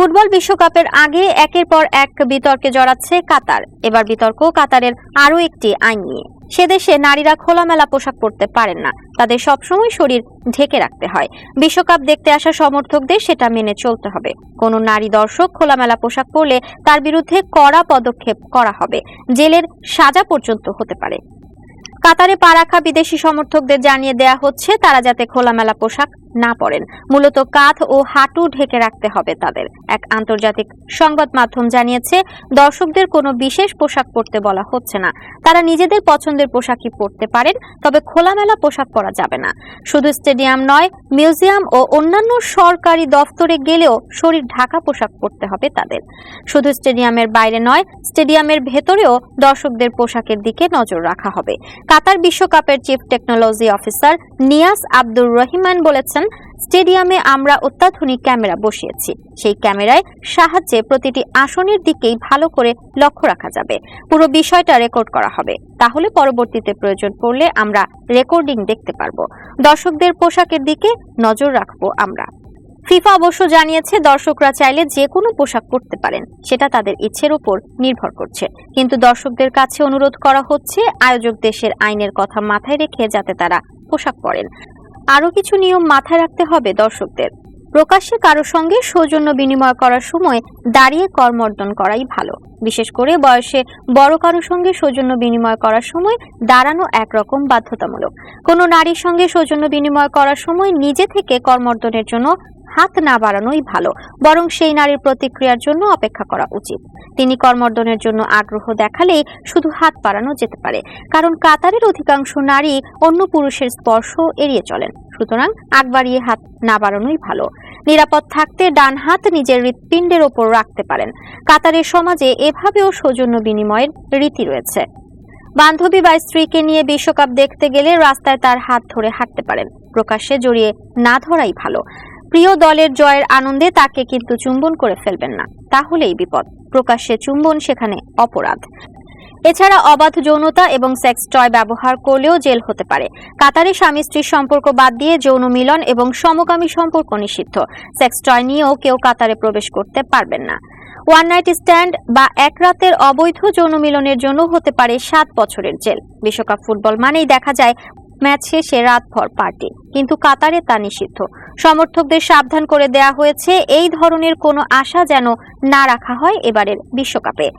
Football বিশ্বকাপের আগে একের পর এক বিতর্কে জড়াচ্ছে কাতার। এবার বিতর্ক কাতারের আরও একটি আইন নিয়ে। সে দেশে নারীরা খোলামেলা পোশাক পরতে পারেন না। তাদের সবসময় শরীর ঢেকে রাখতে হয়। বিশ্বকাপ দেখতে আসা সমর্থকদের সেটা মেনে চলতে হবে। কোনো নারী দর্শক খোলামেলা পোশাক পরলে তার বিরুদ্ধে কড়া পদক্ষেপ করা হবে। জেলের সাজা পর্যন্ত হতে পারে। কাতারে পা রাখা বিদেশি সমর্থকদের জানিয়ে দেয়া হচ্ছে, তারা যাতে খোলামেলা পোশাক না পরেন। মূলত কাঁধ ও হাঁটু ঢেকে রাখতে হবে তাদের। এক আন্তর্জাতিক সংবাদ মাধ্যম জানিয়েছে, দর্শকদের কোনো বিশেষ পোশাক পরতে বলা হচ্ছে না। তারা নিজেদের পছন্দের পোশাকই পরতে পারেন, তবে খোলামেলা পোশাক পরা যাবে না। শুধু স্টেডিয়াম নয়, মিউজিয়াম ও অন্যান্য সরকারি দফতরে গেলেও শরীর ঢাকা পোশাক পরতে হবে তাদের। শুধু স্টেডিয়ামের বাইরে নয়, স্টেডিয়ামের ভেতরেও দর্শকদের পোশাকের দিকে নজর রাখা হবে। কাতার বিশ্বকাপের chief technology officer Niyas Abdur Rahiman বলেছেন, স্টেডিয়ামে আমরা অত্যাধুনিক ক্যামেরা বসিয়েছি। সেই ক্যামেরায় সাহায্যে প্রতিটি আসনের দিকেই ভালো করে লক্ষ্য রাখা যাবে। পুরো বিষয়টা রেকর্ড করা হবে। তাহলে পরবর্তীতে প্রয়োজন পড়লে আমরা রেকর্ডিং দেখতে পারব। দর্শকদের পোশাকের দিকে নজর রাখব আমরা। ফিফা অবশ্য জানিয়েছে দর্শকরা চাইলে যে কোনো পোশাক পরতে পারেন, সেটা তাদের ইচ্ছের উপর নির্ভর করছে। কিন্তু দর্শকদের কাছে অনুরোধ করা হচ্ছে, আয়োজক দেশের আইনের কথা মাথায় রেখে যাতে তারা পোশাক পরেন। আরও কিছু নিয়ম মাথায় রাখতে হবে দর্শকদের। প্রকাশ্যে কারও সঙ্গে সৌজন্য বিনিময় করার সময় দাঁড়িয়ে করমর্দন করাই ভালো। বিশেষ করে বয়সে বড় কারও সঙ্গে সৌজন্য বিনিময় করার সময় দাঁড়ানো একরকম বাধ্যতামূলক। কোনো নারীর সঙ্গে সৌজন্য বিনিময় করার সময় নিজে থেকে করমর্দনের জন্য হাত না বাড়ানোই ভালো, বরং সেই নারীর প্রতিক্রিয়ার জন্য অপেক্ষা করা উচিত। তিনি কর্মর্দনের জন্য আগ্রহ দেখালেই শুধু হাত বাড়ানো যেতে পারে, কারণ কাতারের অধিকাংশ নারী অন্য পুরুষের স্পর্শ এড়িয়ে চলেন। সুতরাং আগ বাড়িয়ে হাত না বাড়ানোই ভালো। নিরাপদ থাকতে ডান হাত নিজের হৃৎপিণ্ডের ওপর রাখতে পারেন। কাতারের সমাজে এভাবেও সৌজন্য বিনিময়ের রীতি রয়েছে। বান্ধবী বা স্ত্রীকে নিয়ে বিশ্বকাপ দেখতে গেলে রাস্তায় তার হাত ধরে হাঁটতে পারেন। প্রকাশ্যে জড়িয়ে না ধরাই ভালো। প্রিয় দলের জয়ের আনন্দে তাকে কিন্তু চুম্বন করে ফেলবেন না। তাহলেই বিপদ। প্রকাশ্যে চুম্বন সেখানে অপরাধ। এছাড়া অবাধ যৌনতা এবং সেক্স টয় ব্যবহার করলেও জেল হতে পারে। কাতারে স্বামী স্ত্রীর সম্পর্ক বাদ দিয়ে যৌন মিলন এবং সমকামী সম্পর্ক নিষিদ্ধ। সেক্স টয় নিয়েও কেউ কাতারে প্রবেশ করতে পারবেন না। ওয়ান নাইট স্ট্যান্ড বা এক রাতের অবৈধ যৌন মিলনের জন্য হতে পারে সাত বছরের জেল। বিশ্বকাপ ফুটবল মানেই দেখা যায়, ম্যাচ শেষে রাতভর পার্টি। কিন্তু কাতারে তা নিষিদ্ধ। সমর্থকদের সাবধান করে দেয়া হয়েছে, এই ধরনের কোনো আশা যেন না রাখা হয় এবারের বিশ্বকাপে।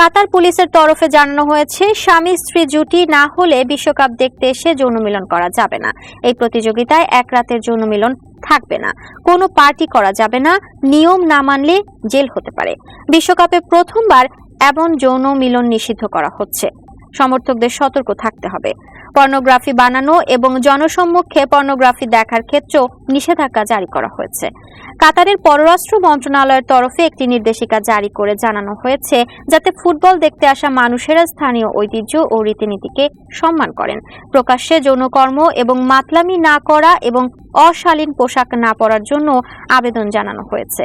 কাতার পুলিশের তরফে জানানো হয়েছে, স্বামী স্ত্রী জুটি না হলে বিশ্বকাপ দেখতে এসে যৌন মিলন করা যাবে না। এই প্রতিযোগিতায় এক রাতের যৌন মিলন থাকবে না। কোনো পার্টি করা যাবে না, নিয়ম না মানলে জেল হতে পারে। বিশ্বকাপে প্রথমবার এমন যৌন মিলন নিষিদ্ধ করা হচ্ছে। সমর্থকদের সতর্ক থাকতে হবে। পর্নোগ্রাফি বানানো এবং জনসম্মুখে পর্নোগ্রাফি দেখার ক্ষেত্রেও নিষেধাজ্ঞা জারি করা হয়েছে। কাতারের পররাষ্ট্র মন্ত্রণালয়ের তরফে একটি নির্দেশিকা জারি করে জানানো হয়েছে, যাতে ফুটবল দেখতে আসা মানুষেরা স্থানীয় ঐতিহ্য ও রীতিনীতিকে সম্মান করেন। প্রকাশ্যে যৌনকর্ম এবং মাতলামি না করা এবং অশালীন পোশাক না পরার জন্য আবেদন জানানো হয়েছে।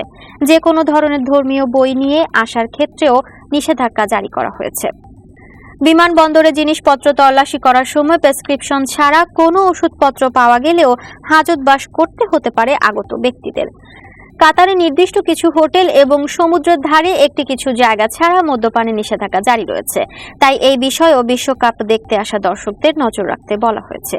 যে কোনো ধরনের ধর্মীয় বই নিয়ে আসার ক্ষেত্রেও নিষেধাজ্ঞা জারি করা হয়েছে। বিমানবন্দরে জিনিসপত্র তল্লাশি করার সময় প্রেসক্রিপশন ছাড়া কোনো ওষুধপত্র পাওয়া গেলেও হাজতবাস করতে হতে পারে আগত ব্যক্তিদের। কাতারে নির্দিষ্ট কিছু হোটেল এবং সমুদ্রের ধারে একটি কিছু জায়গা ছাড়া মদ্যপানে নিষেধাজ্ঞা জারি রয়েছে। তাই এই বিষয়েও বিশ্বকাপ দেখতে আসা দর্শকদের নজর রাখতে বলা হয়েছে।